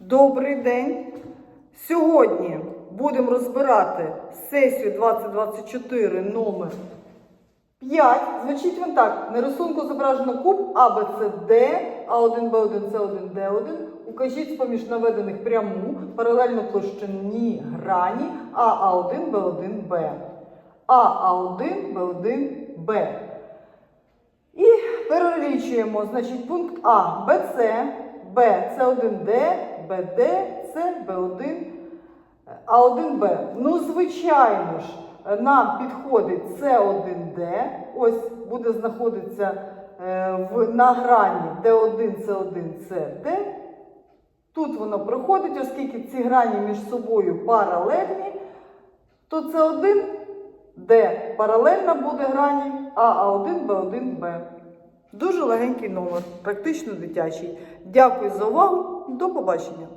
Добрий день! Сьогодні будемо розбирати сесію 2024 номер 5. Звучить він так. На рисунку зображено куб А, Б, С, Д, А1, Б1, С1, Д1. Укажіть з-поміж наведених пряму, паралельно площині грані А, А1, Б1, Б. А, А1, Б1, Б. І перелічуємо, значить, пункт А, БЦ, Б, С1Д, БД, С, Б1, А1Б. Ну, звичайно ж, нам підходить С1Д, ось буде знаходитися е, на грані Д1, С1, С, Д. Тут воно проходить, оскільки ці грані між собою паралельні, то С1 де паралельно буде грані А, А1, Б1, Б. Дуже легенький номер, практично дитячий. Дякую за увагу. До побачення.